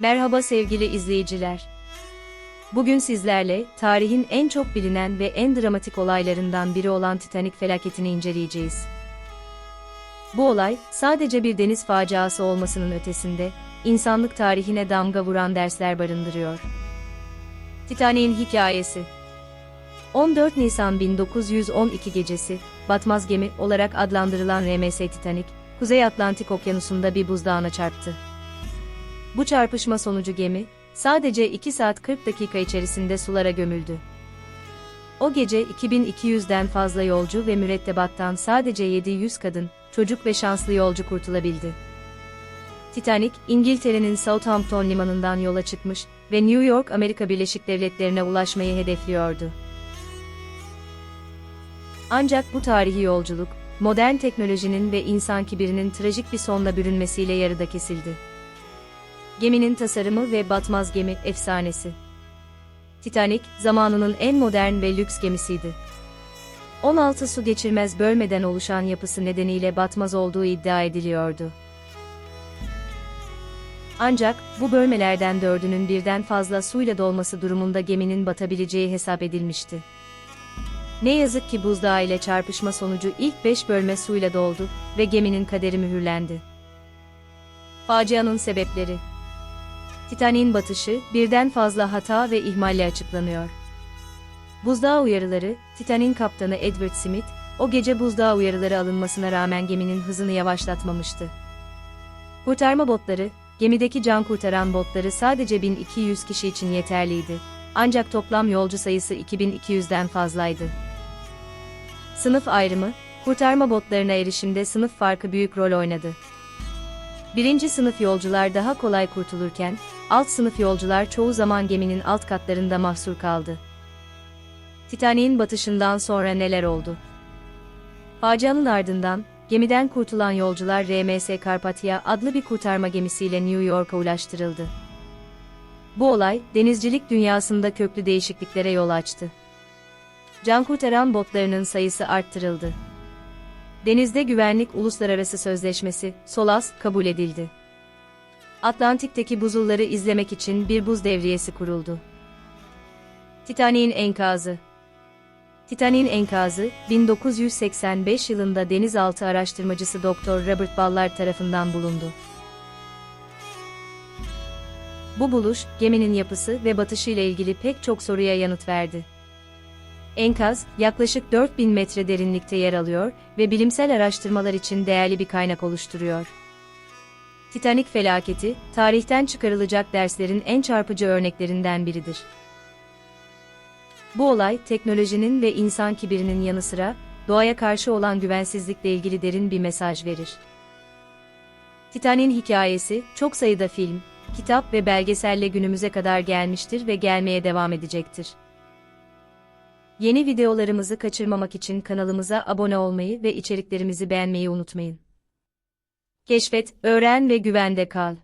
Merhaba sevgili izleyiciler. Bugün sizlerle tarihin en çok bilinen ve en dramatik olaylarından biri olan Titanic felaketini inceleyeceğiz. Bu olay sadece bir deniz faciası olmasının ötesinde insanlık tarihine damga vuran dersler barındırıyor. Titanic'in hikayesi 14 Nisan 1912 gecesi, batmaz gemi olarak adlandırılan RMS Titanic, Kuzey Atlantik Okyanusu'nda bir buzdağına çarptı. Bu çarpışma sonucu gemi, sadece 2 saat 40 dakika içerisinde sulara gömüldü. O gece 2200'den fazla yolcu ve mürettebattan sadece 700 kadın, çocuk ve şanslı yolcu kurtulabildi. Titanic, İngiltere'nin Southampton limanından yola çıkmış ve New York Amerika Birleşik Devletleri'ne ulaşmayı hedefliyordu. Ancak bu tarihi yolculuk, modern teknolojinin ve insan kibirinin trajik bir sonla bürünmesiyle yarıda kesildi. Geminin tasarımı ve batmaz gemi efsanesi. Titanic, zamanının en modern ve lüks gemisiydi. 16 su geçirmez bölmeden oluşan yapısı nedeniyle batmaz olduğu iddia ediliyordu. Ancak, bu bölmelerden dördünün birden fazla suyla dolması durumunda geminin batabileceği hesap edilmişti. Ne yazık ki buzdağı ile çarpışma sonucu ilk 5 bölme suyla doldu ve geminin kaderi mühürlendi. Facianın sebepleri Titanic'in batışı birden fazla hata ve ihmalle açıklanıyor. Buzdağı uyarıları, Titanic'in kaptanı Edward Smith, o gece buzdağı uyarıları alınmasına rağmen geminin hızını yavaşlatmamıştı. Kurtarma botları, gemideki can kurtaran botları sadece 1200 kişi için yeterliydi. Ancak toplam yolcu sayısı 2200'den fazlaydı. Sınıf ayrımı, kurtarma botlarına erişimde sınıf farkı büyük rol oynadı. Birinci sınıf yolcular daha kolay kurtulurken, alt sınıf yolcular çoğu zaman geminin alt katlarında mahsur kaldı. Titanic'in batışından sonra neler oldu? Facianın ardından, gemiden kurtulan yolcular RMS Carpathia adlı bir kurtarma gemisiyle New York'a ulaştırıldı. Bu olay, denizcilik dünyasında köklü değişikliklere yol açtı. Can kurtaran botlarının sayısı arttırıldı. Denizde Güvenlik Uluslararası Sözleşmesi, SOLAS, kabul edildi. Atlantik'teki buzulları izlemek için bir buz devriyesi kuruldu. Titanic'in enkazı Titanic'in enkazı, 1985 yılında denizaltı araştırmacısı Dr. Robert Ballard tarafından bulundu. Bu buluş, geminin yapısı ve batışı ile ilgili pek çok soruya yanıt verdi. Enkaz, yaklaşık 4000 metre derinlikte yer alıyor ve bilimsel araştırmalar için değerli bir kaynak oluşturuyor. Titanic felaketi, tarihten çıkarılacak derslerin en çarpıcı örneklerinden biridir. Bu olay, teknolojinin ve insan kibirinin yanı sıra, doğaya karşı olan güvensizlikle ilgili derin bir mesaj verir. Titanic'in hikayesi, çok sayıda film, kitap ve belgeselle günümüze kadar gelmiştir ve gelmeye devam edecektir. Yeni videolarımızı kaçırmamak için kanalımıza abone olmayı ve içeriklerimizi beğenmeyi unutmayın. Keşfet, öğren ve güvende kal.